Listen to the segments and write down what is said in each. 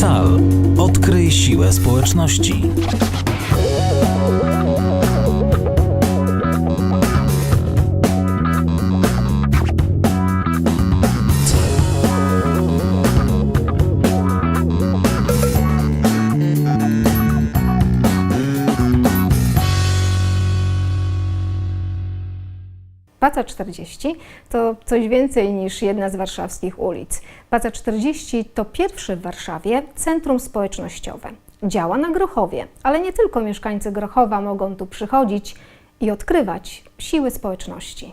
CAL. Odkryj siłę społeczności. Paca 40 to coś więcej niż jedna z warszawskich ulic. Paca 40 to pierwsze w Warszawie centrum społecznościowe. Działa na Grochowie, ale nie tylko mieszkańcy Grochowa mogą tu przychodzić i odkrywać siły społeczności.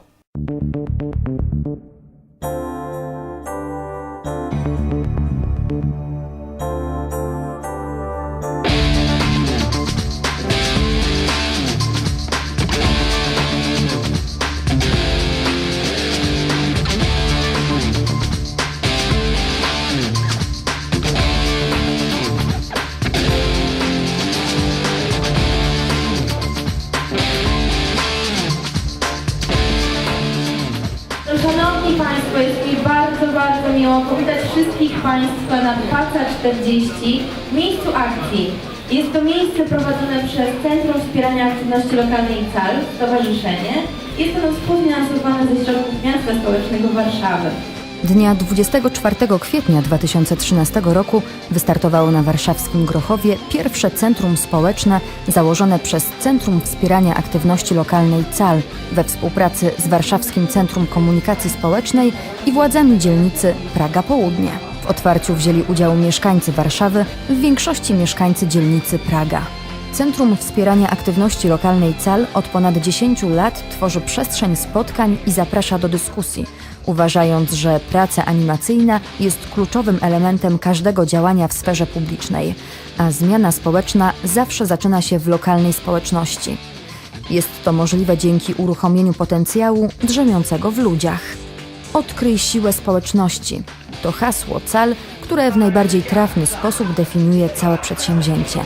Szanowni Państwo, jest mi bardzo, bardzo miło powitać wszystkich Państwa na Paca 40 w miejscu akcji. Jest to miejsce prowadzone przez Centrum Wspierania Aktywności Lokalnej CAL, Stowarzyszenie. Jest ono współfinansowane ze środków Miasta Stołecznego Warszawy. Dnia 24 kwietnia 2013 roku wystartowało na warszawskim Grochowie pierwsze centrum społeczne założone przez Centrum Wspierania Aktywności Lokalnej CAL we współpracy z Warszawskim Centrum Komunikacji Społecznej i władzami dzielnicy Praga Południe. W otwarciu wzięli udział mieszkańcy Warszawy, w większości mieszkańcy dzielnicy Praga. Centrum Wspierania Aktywności Lokalnej CAL od ponad 10 lat tworzy przestrzeń spotkań i zaprasza do dyskusji, uważając, że praca animacyjna jest kluczowym elementem każdego działania w sferze publicznej, a zmiana społeczna zawsze zaczyna się w lokalnej społeczności. Jest to możliwe dzięki uruchomieniu potencjału drzemiącego w ludziach. Odkryj siłę społeczności. To hasło CAL, które w najbardziej trafny sposób definiuje całe przedsięwzięcie.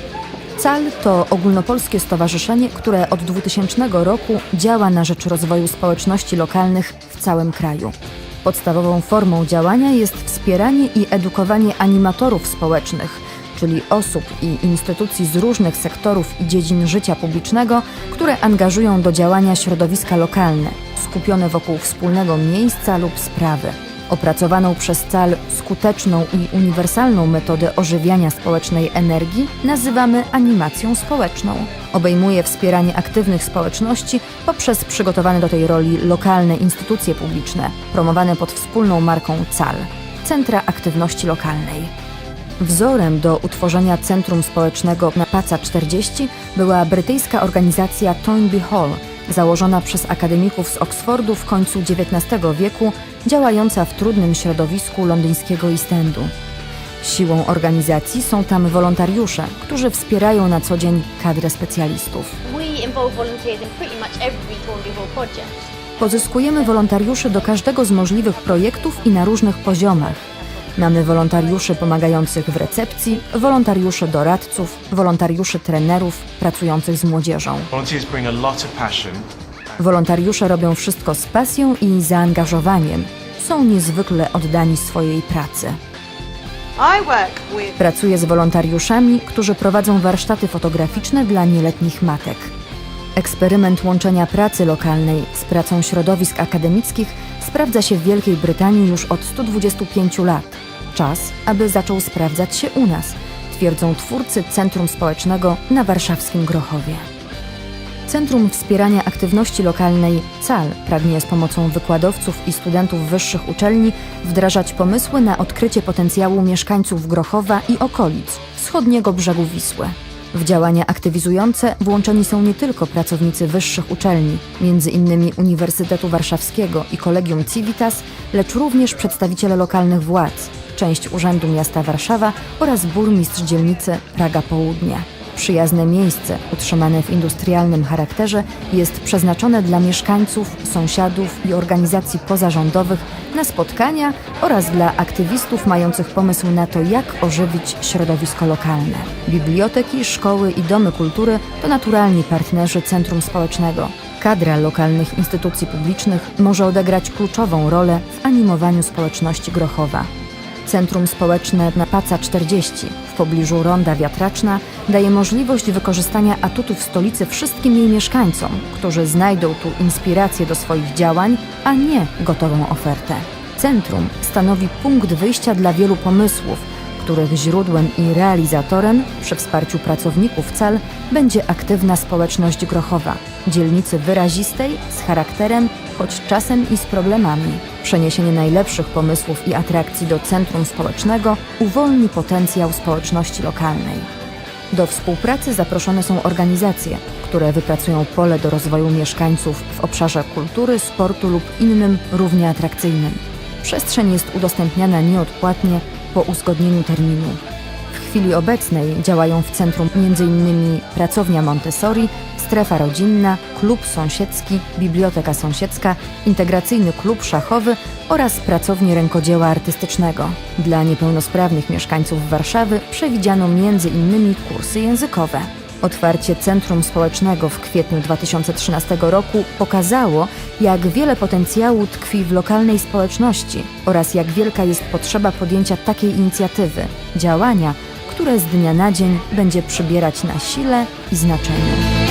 CAL to ogólnopolskie stowarzyszenie, które od 2000 roku działa na rzecz rozwoju społeczności lokalnych w całym kraju. Podstawową formą działania jest wspieranie i edukowanie animatorów społecznych, czyli osób i instytucji z różnych sektorów i dziedzin życia publicznego, które angażują do działania środowiska lokalne, skupione wokół wspólnego miejsca lub sprawy. Opracowaną przez CAL skuteczną i uniwersalną metodę ożywiania społecznej energii nazywamy animacją społeczną. Obejmuje wspieranie aktywnych społeczności poprzez przygotowane do tej roli lokalne instytucje publiczne, promowane pod wspólną marką CAL Centra Aktywności Lokalnej. Wzorem do utworzenia Centrum Społecznego na Paca 40 była brytyjska organizacja Toynbee Hall, założona przez akademików z Oksfordu w końcu XIX wieku, działająca w trudnym środowisku londyńskiego East Endu. Siłą organizacji są tam wolontariusze, którzy wspierają na co dzień kadrę specjalistów. Pozyskujemy wolontariuszy do każdego z możliwych projektów i na różnych poziomach. Mamy wolontariuszy pomagających w recepcji, wolontariuszy doradców, wolontariuszy trenerów pracujących z młodzieżą. Wolontariusze robią wszystko z pasją i zaangażowaniem. Są niezwykle oddani swojej pracy. Pracuję z wolontariuszami, którzy prowadzą warsztaty fotograficzne dla nieletnich matek. Eksperyment łączenia pracy lokalnej z pracą środowisk akademickich sprawdza się w Wielkiej Brytanii już od 125 lat. Czas, aby zaczął sprawdzać się u nas, twierdzą twórcy Centrum Społecznego na warszawskim Grochowie. Centrum Wspierania Aktywności Lokalnej CAL pragnie z pomocą wykładowców i studentów wyższych uczelni wdrażać pomysły na odkrycie potencjału mieszkańców Grochowa i okolic wschodniego brzegu Wisły. W działania aktywizujące włączeni są nie tylko pracownicy wyższych uczelni, między innymi Uniwersytetu Warszawskiego i Kolegium Civitas, lecz również przedstawiciele lokalnych władz, część Urzędu Miasta Warszawa oraz burmistrz dzielnicy Praga Południe. Przyjazne miejsce, utrzymane w industrialnym charakterze, jest przeznaczone dla mieszkańców, sąsiadów i organizacji pozarządowych na spotkania oraz dla aktywistów mających pomysł na to, jak ożywić środowisko lokalne. Biblioteki, szkoły i domy kultury to naturalni partnerzy Centrum Społecznego. Kadra lokalnych instytucji publicznych może odegrać kluczową rolę w animowaniu społeczności Grochowa. Centrum Społeczne na Paca 40 w pobliżu Ronda Wiatraczna daje możliwość wykorzystania atutów stolicy wszystkim jej mieszkańcom, którzy znajdą tu inspirację do swoich działań, a nie gotową ofertę. Centrum stanowi punkt wyjścia dla wielu pomysłów, których źródłem i realizatorem przy wsparciu pracowników CAL będzie aktywna społeczność Grochowa, dzielnicy wyrazistej, z charakterem, choć czasem i z problemami. Przeniesienie najlepszych pomysłów i atrakcji do centrum społecznego uwolni potencjał społeczności lokalnej. Do współpracy zaproszone są organizacje, które wypracują pole do rozwoju mieszkańców w obszarze kultury, sportu lub innym równie atrakcyjnym. Przestrzeń jest udostępniana nieodpłatnie po uzgodnieniu terminu. W chwili obecnej działają w centrum m.in. pracownia Montessori, strefa rodzinna, klub sąsiedzki, biblioteka sąsiedzka, integracyjny klub szachowy oraz pracownie rękodzieła artystycznego. Dla niepełnosprawnych mieszkańców Warszawy przewidziano m.in. kursy językowe. Otwarcie Centrum Społecznego w kwietniu 2013 roku pokazało, jak wiele potencjału tkwi w lokalnej społeczności oraz jak wielka jest potrzeba podjęcia takiej inicjatywy, działania, które z dnia na dzień będzie przybierać na sile i znaczeniu.